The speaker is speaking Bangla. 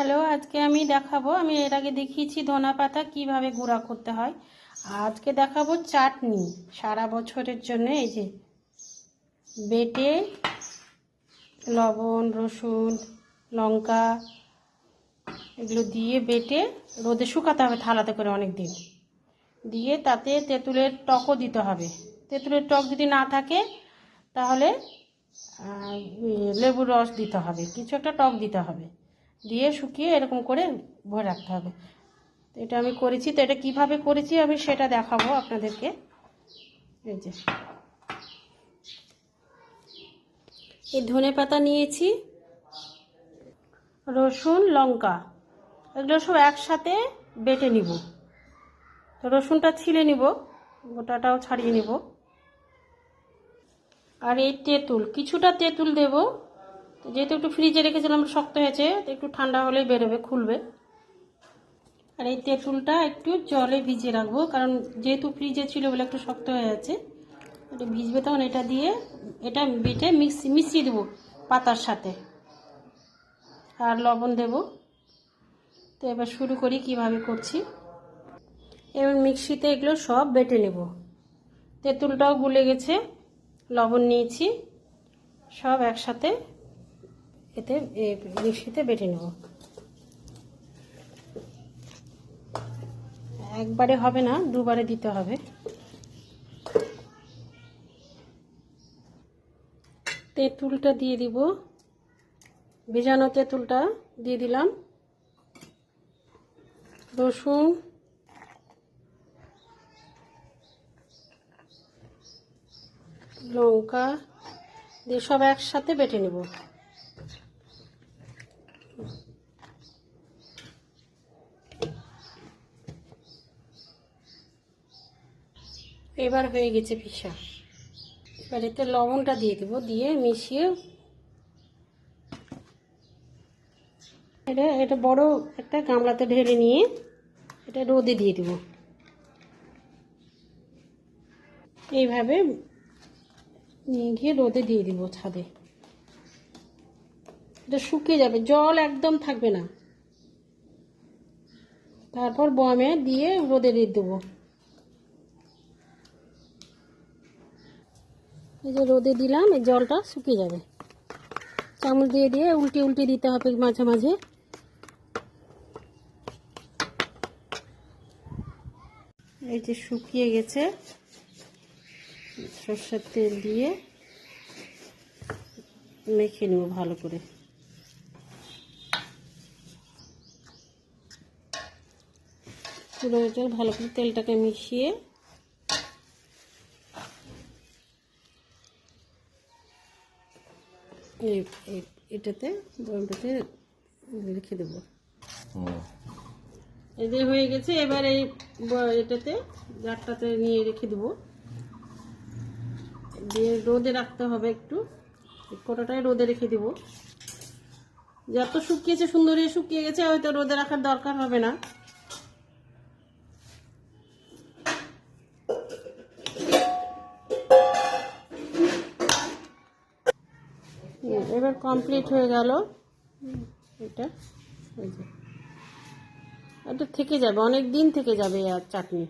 হ্যালো আজকে আমি দেখাবো, আমি এর আগে দেখিয়েছি ধনা পাতা কীভাবে গুঁড়া করতে হয়। আজকে দেখাবো চাটনি, সারা বছরের জন্য এই যে বেটে, লবণ, রসুন, লঙ্কা, এগুলো দিয়ে বেটে, রোদে শুকাতে হবে থালাতে করে অনেক দিন দিয়ে তাতে তেঁতুলের টকও দিতে হবে। তেঁতুলের টক যদি না থাকে, তাহলে লেবুর রস দিতে হবে, কিছু একটা টক দিতে হবে। দিয়ে শুকিয়ে এরকম করে ভরে রাখতে হবে। তো এটা আমি করেছি, তো এটা কীভাবে করেছি আমি সেটা দেখাবো আপনাদেরকে। এই যে। এই ধনে পাতা নিয়েছি, রসুন, লঙ্কা, এগুলো সব একসাথে বেটে নিব। তো রসুনটা ছিলে নিব, গোটাটাও ছাড়িয়ে নিব। আর এই তেঁতুল, কিছুটা তেঁতুল দেব। যেহেতু একটু ফ্রিজে রেখেছিলাম শক্ত হয়েছে একটু ঠান্ডা হলেই বেরোবে, খুলবে। আর এই তেঁতুলটা একটু জলে ভিজিয়ে রাখব, কারণ যেহেতু ফ্রিজে ছিল বলে একটু শক্ত হয়ে আছে এটা ভিজবে তখন এটা দিয়ে এটা বেটে মিক্স মিশিয়ে দেবো পাতার সাথে। আর লবণ দেব। তো এবার শুরু করি কীভাবে করছি। এবার মিক্সিতে এগুলো সব বেটে নেব। তেঁতুলটাও গুলে গেছে, লবণ নিয়েছি, সব একসাথে এতে মিক্সিতে বেটে নেব। একবারে হবে না, দুবারে দিতে হবে। তেঁতুলটা দিয়ে দিব। ভেজানো তেঁতুলটা দিয়ে দিলাম। রসুন। লঙ্কা। দিয়ে সব একসাথে বেটে নেব। এবার হয়ে গেছে পিসা এবার এতে লবণটা দিয়ে দেবো, দিয়ে মিশিয়ে। এটা এটা বড় একটা গামলাতে ঢেলে নিয়ে এটা রোদে দিয়ে দেবো। এইভাবে নিয়ে গিয়ে রোদে দিয়ে দিব ছাদে। এটা শুকিয়ে যাবে, জল একদম থাকবে না। তারপর বয়ামে দিয়ে রোদে দিয়ে দেবো। এই যে রোদে দিলাম, এই জলটা শুকিয়ে যাবে। চামচ দিয়ে দিয়ে উল্টে উল্টে দিতে হবে মাঝে মাঝে। এই যে শুকিয়ে গেছে, সর্ষের তেল দিয়ে মেখে নেব ভালো করে। পুরো ভালো করে তেলটাকে মিশিয়ে এটাতে বয়মটাতে রেখে দেবো। এদের হয়ে গেছে এবার এই এটাতে জারটাতে নিয়ে রেখে দেবো। দিয়ে রোদে রাখতে হবে একটু। কোটাটাই রোদে রেখে দেব। যত শুকিয়েছে সুন্দর শুকিয়ে গেছে হয়তো রোদে রাখার দরকার হবে না। এবার কমপ্লিট হয়ে গেল। এটা এটা থেকে যাবে অনেক দিন থেকে যাবে আর চাটনি।